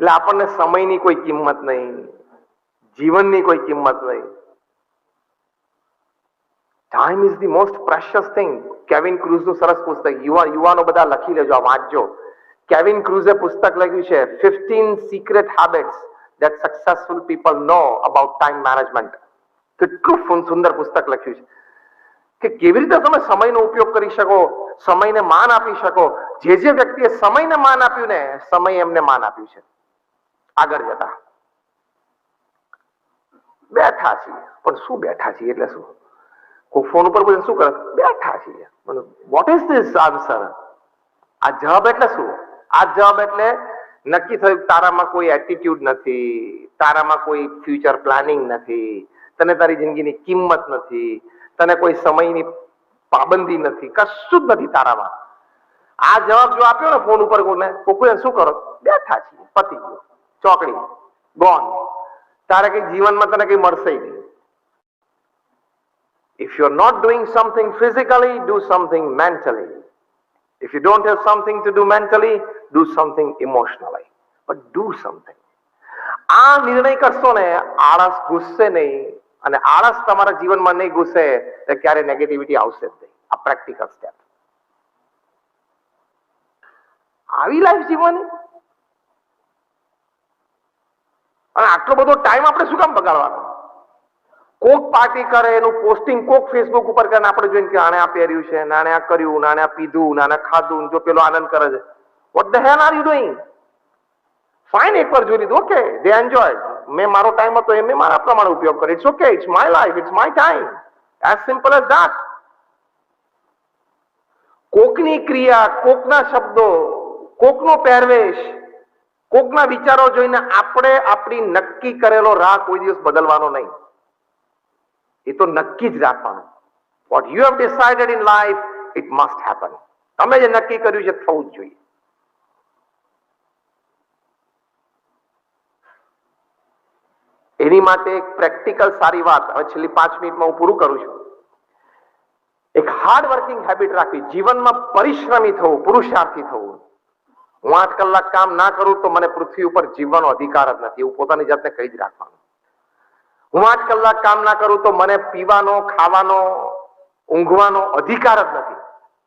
એટલે આપણને સમયની કોઈ કિંમત નહીં, જીવનની કોઈ કિંમત નહીં. Time is the most precious thing Kevin ક્રુઝનું સરસ પુસ્તક, યુવા, યુવાનો બધા લખી લેજો આ વાંચજો. કેવિન ક્રુઝે પુસ્તક લખ્યું છે fifteen secret habits that successful people know about time management કેટલું સુંદર પુસ્તક લખ્યું છે. કે કેવી રીતે તમે સમયનો ઉપયોગ કરી શકો, સમયને માન આપી શકો. જે જે વ્યક્તિએ સમયને માન આપ્યું ને, સમય એમને માન આપ્યું છે. આગળ જતા. બેઠા છીએ. પણ શું બેઠા છીએ એટલે શું? કોઈ ફોન ઉપર બોલે શું કરે? બેઠા છીએ. વોટ ઇઝ ધીસ આન્સર આ જવાબ એટલે શું? આ જવાબ એટલે નક્કી થયું તારામાં કોઈ એટીટ્યુડ નથી, તારામાં કોઈ ફ્યુચર પ્લાનિંગ નથી, તને તારી જિંદગીની કિંમત નથી, તને કોઈ સમયની પાબંદી નથી, કશું જ નથી તારામાં. આ જવાબ જો આપ્યો ને ફોન ઉપર કોને કોકુએ શું કરો? બેઠા છીએ, પતી ગયો. ચોકડી ગોન તારે કઈ જીવનમાં તને કઈ મળશે નહીં If you're not doing something physically, do something mentally. If you don't have something to do mentally, do something emotionally. But do something. આ નિર્ણય કરશો ને આળસ ઘૂસશે નહીં અને આળસ તમારા જીવનમાં નહીં ઘૂસે તો ક્યારે નેગેટિવિટી આવશે જ નહીં આ પ્રેક્ટિકલ સ્ટેપ આવી લાઈફ જીવવાની અને આટલો બધો ટાઈમ આપણે શું કામ બગાડવાનો? કોક પાર્ટી કરે, એનું પોસ્ટિંગ કોક ફેસબુક ઉપર કરે આપણે જોઈને કે આને આ પહેર્યું છે નાને આ કર્યું નાને આ પીધું નાને ખાધું જો પેલો આનંદ કરે છે. What the hell are you doing fine એક વાર જોઈ લીધું. ઓકે દે એન્જોય મેં મારો ટાઈમ હતો, એ મેં મારા પ્રમાણે ઉપયોગ કર્યો. It's okay it's my life it's my time as simple as that કોકની ક્રિયા, કોકના શબ્દો, કોકનો પહેરવેશ કોકના વિચારો જોઈને આપણે આપણી નક્કી કરેલો રાહ કોઈ દિવસ બદલવાનો નહીં. એ તો નક્કી જ રાખવાનું. What you have decided in life it must happen તમે જે નક્કી કર્યું છે, થવું જ જોઈએ. એની માટે એક પ્રેક્ટિકલ સારી વાત, હવે છેલ્લી પાંચ મિનિટમાં હું પૂરું કરું છું. એક હાર્ડ વર્કિંગ હેબિટ રાખવી, જીવનમાં પરિશ્રમી થવું, પુરુષાર્થી થવું. હું આઠ કલાક કામ ના કરું તો મને પૃથ્વી ઉપર જીવવાનો અધિકાર જ નથી, એવું પોતાની જાતને કહી જ રાખવાનું. હું આઠ કલાક કામ ના કરું તો મને પીવાનો, ખાવાનો, ઊંઘવાનો અધિકાર જ નથી,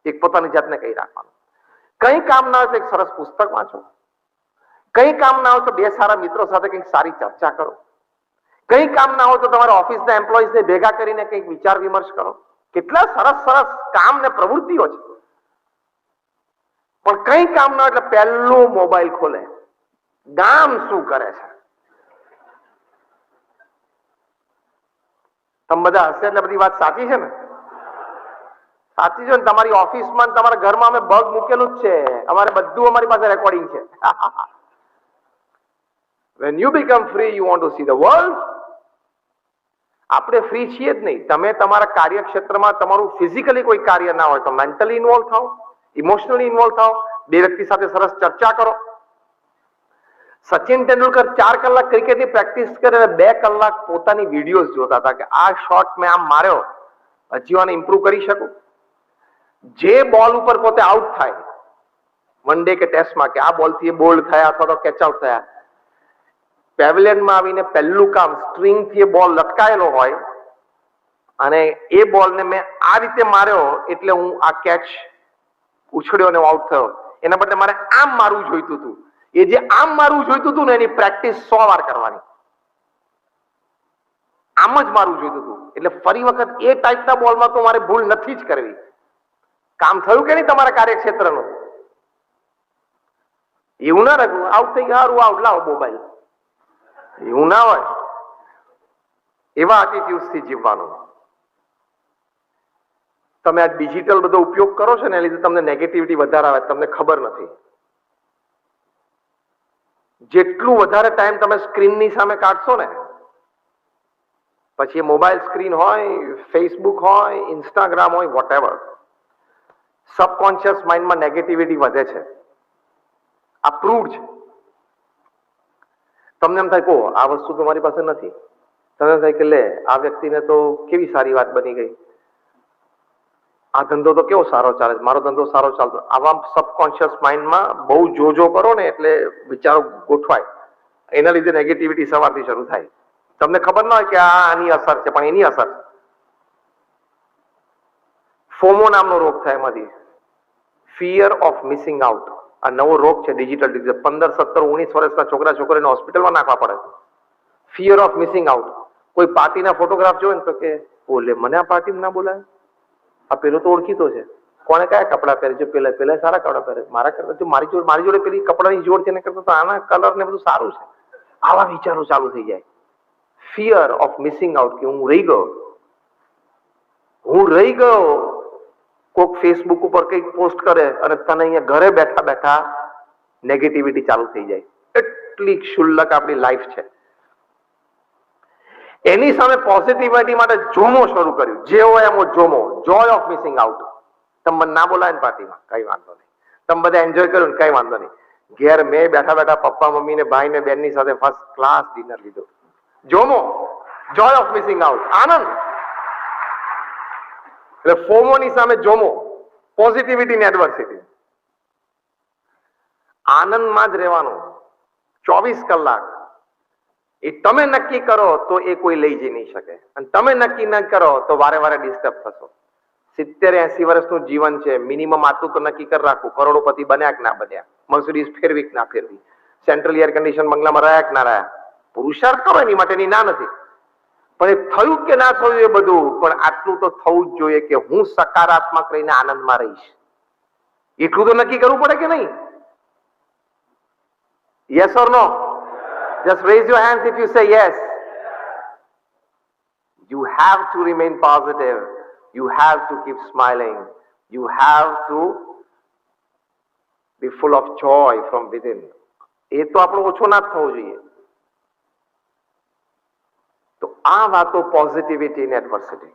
એક પોતાની જાતને કહી રાખવાનું. કઈ કામ ના હોય એક સરસ પુસ્તક વાંચો. કઈ કામ ના હોય તો બે સારા મિત્રો સાથે કંઈક સારી ચર્ચા કરો. કઈ કામ ના હોય તો તમારા ઓફિસના એમ્પ્લોઈઝને ભેગા કરીને કંઈક વિચાર વિમર્શ કરો. કેટલા સરસ સરસ કામ ને પ્રવૃત્તિઓ છે. પણ કઈ કામ ના એટલે પહેલો મોબાઈલ ખોલે. ગામ શું કરે છે? તમે બધા હશે એટલે બધી વાત સાચી છે ને? સાચી છે ને? તમારી ઓફિસમાં તમારા ઘરમાં અમે બગ મૂકેલું જ છે. અમારે બધું અમારી પાસે રેકોર્ડિંગ છે. When you become free you want to see the world આપણે ફ્રી છીએ જ નહીં. તમે તમારા કાર્યક્ષેત્રમાં તમારું ફિઝિકલી કોઈ કાર્ય ના હોય તો મેન્ટલી ઇન્વોલ્વ થાઓ. ઇમોશનલી ઇન્વોલ્વ થાઓ, બે વ્યક્તિ સાથે સરસ ચર્ચા કરો. સચિન તેંડુલકર ચાર કલાક ક્રિકેટની પ્રેક્ટિસ કરે અને બે કલાક પોતાની વિડીયોઝ જોતા હતા કે આ શોટ મેં આમ માર્યો, હજી આને ઇમ્પ્રુવ કરી શકું? જે બોલ ઉપર પોતે આઉટ થાય વન ડે કે ટેસ્ટમાં કે આ બોલથી એ બોલ્ડ થયા અથવા તો કેચ આઉટ થયા. પેવેલિયનમાં આવીને પહેલું કામ સ્ટ્રિંગથી એ બોલ લટકાયેલો હોય અને એ બોલને મેં આ રીતે માર્યો એટલે હું આ કેચ ઉછળ્યો અને આઉટ થયો. એના બદલે મારે આમ મારવું જોઈતું હતું. એ જે આમ મારવું જોઈતું હતું ને એની પ્રેક્ટિસ સો વાર કરવાની. આમ જ મારવું જોઈતું હતું. એટલે ફરી વખત એ ટાઈપના બોલમાં તો મારે ભૂલ નથી જ કરવી. કામ થયું કે નહીં તમારા કાર્યક્ષેત્રનું? એવું ના રાખવું આઉટ થઈ ગયા આઉટ લાવો મોબાઈલ એવું ના હોય. એવા attitudes થી જીવવાનું. તમે આ ડિજિટલ બધો ઉપયોગ કરો છો ને, એના લીધે તમને નેગેટિવિટી વધારે આવે, તમને ખબર નથી. જેટલું વધારે ટાઈમ તમે સ્ક્રીનની સામે કાઢશો ને, પછી એ મોબાઈલ સ્ક્રીન હોય ફેસબુક હોય ઇન્સ્ટાગ્રામ હોય વોટ એવર સબકોન્શિયસ માઇન્ડમાં નેગેટિવિટી વધે છે. આ પ્રૂવ છે. તમને એમ થાય કહો આ વસ્તુ તો મારી પાસે નથી. તમને થાય કે, લે, આ વ્યક્તિને તો કેવી સારી વાત બની ગઈ. આ ધંધો તો કેવો સારો ચાલે છે? મારો ધંધો સારો ચાલતો. આવા સબકોન્શિયસ માઇન્ડમાં બહુ જોજો કરો ને એટલે વિચારો ગોઠવાય. એના લીધે નેગેટિવિટી સવારથી શરૂ થાય. તમને ખબર ના હોય કે આ આની અસર છે, પણ એની અસર ફોમો નામનો રોગ થાય એમાંથી. ફિયર ઓફ મિસિંગ આઉટ આ નવો રોગ છે ડિજિટલ ડિઝીઝ પંદર, સત્તર, ઓગણીસ વર્ષના છોકરા છોકરીને હોસ્પિટલમાં નાખવા પડે ફિયર ઓફ મિસિંગ આઉટ કોઈ પાર્ટીના ફોટોગ્રાફ જોવે ને તો કે બોલે મને આ પાર્ટીમાં ના બોલાય આ પેલો તો ઓળખીતો છે. કોણે કયા કપડાં પહેરે છે પેલા પેલા સારા કપડાં પહેરે. મારા કરતા જો મારી જોડે મારી જોડે પેલી કપડાની જોડ છે ને કરતા તો આના કલર ને બધું સારું છે. આવા વિચારો ચાલુ થઈ જાય. ફિયર ઓફ મિસિંગ આઉટ કે હું રહી ગયો. હું રહી ગયો. કોક ફેસબુક ઉપર કંઈક પોસ્ટ કરે અને તને અહીંયા ઘરે બેઠા બેઠા નેગેટિવિટી ચાલુ થઈ જાય. એટલી ક્ષુલ્લક આપણી લાઈફ છે. એની સામે પોઝિટિવિટી માટે જોમો શરૂ કર્યું. જે હોય એમ JOMO. Joy of missing out તમે ના બોલાય ને પાર્ટીમાં. કઈ વાંધો નહીં. તમે બધા એન્જોય કર્યું ને કઈ વાંધો નહીં. ઘેર મેં બેઠા બેઠા પપ્પા, મમ્મી ને ભાઈ ને બેનની સાથે ફર્સ્ટ ક્લાસ ડિનર લીધો. JOMO. Joy of missing out આનંદ. એટલે ફોમોની સામે જોમો. પોઝિટિવિટી ને એડવર્સિટી આનંદમાં જ રહેવાનું. ચોવીસ કલાક એ તમે નક્કી કરો તો એ કોઈ લઈ જઈ નહીં શકે. અને તમે નક્કી ન કરો તો વારે વારે ડિસ્ટર્બ થશો. સિત્તેર એસી વર્ષનું જીવન છે. મિનિમમ આટલું તો નક્કી કરી રાખવું. કરોડોપતિ બન્યા કે ના બન્યા? મર્સિડીઝ ફેરવી કે ના ફેરવી? સેન્ટ્રલ એર કન્ડિશન બંગલામાં રહ્યા કે ના રહ્યા? પુરુષાર્થ કરો એની માટેની ના નથી. પણ એ થયું કે ના થયું એ બધું? પણ આટલું તો થવું જ જોઈએ કે હું સકારાત્મક રહીને આનંદમાં રહીશ. એટલું તો નક્કી કરવું પડે કે નહીં? Yes or no just raise your hands if you say yes you have to remain positive. You have to keep smiling. You have to be full of joy from within. એ તો આપણો ઓછો ના જ થવો જોઈએ તો આ વાતો પોઝિટિવિટી ને એડવર્સિટી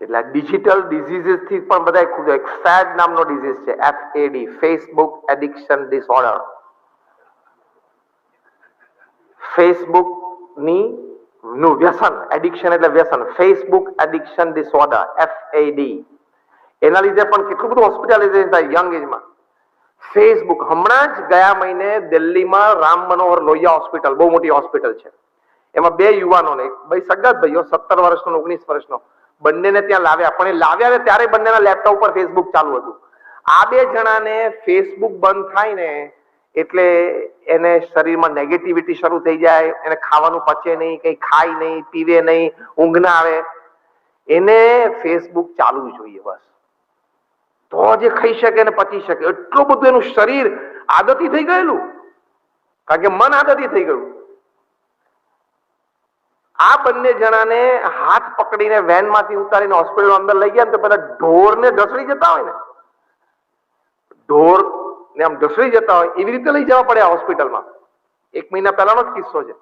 એટલે ડિજિટલ ડિઝીઝીસથી પણ બધા ખૂબ એક ફેડ નામનો ડિઝીઝ છે F A D Facebook addiction disorder ફેસબુકની વ્યસન એડિક્શન એટલે વ્યસન. Facebook addiction disorder F A D એના લીધે પણ કેટલું બધું હોસ્પિટલાઇઝેશન થાય યંગ એજમાં ફેસબુક હમણાં જ ગયા મહિને દિલ્હીમાં રામ મનોહર લોહિયા હોસ્પિટલ બહુ મોટી હોસ્પિટલ છે. એમાં બે યુવાનોને ભાઈ સગત ભાઈઓ, સત્તર વર્ષનો, ઓગણીસ વર્ષનો, બંનેને ત્યાં લાવ્યા. પણ એ લાવ્યા ને ત્યારે બંનેના લેપટોપ પર ફેસબુક ચાલુ હતું. આ બે જણાને ફેસબુક બંધ થાય ને એટલે એને શરીરમાં નેગેટિવિટી શરૂ થઈ જાય, એને ખાવાનું પચે નહીં, કંઈ ખાય નહીં, પીવે નહીં ઊંઘ ના આવે. એને ફેસબુક ચાલવું જોઈએ બસ. તો જે ખાઈ શકે ને પચી શકે. એટલું બધું એનું શરીર આદતી થઈ ગયેલું. કારણ કે મન આદતી થઈ ગયું. આ બંને જણાને હાથ પકડીને વેનમાંથી ઉતારીને હોસ્પિટલ અંદર લઈ ગયા તો પેલા ઢોરને ઢસડી જતા હોય ને. ઢોર ને આમ ઢસડી જતા હોય એવી રીતે લઈ જવા પડે હોસ્પિટલમાં એક મહિના પહેલાનો જ કિસ્સો છે.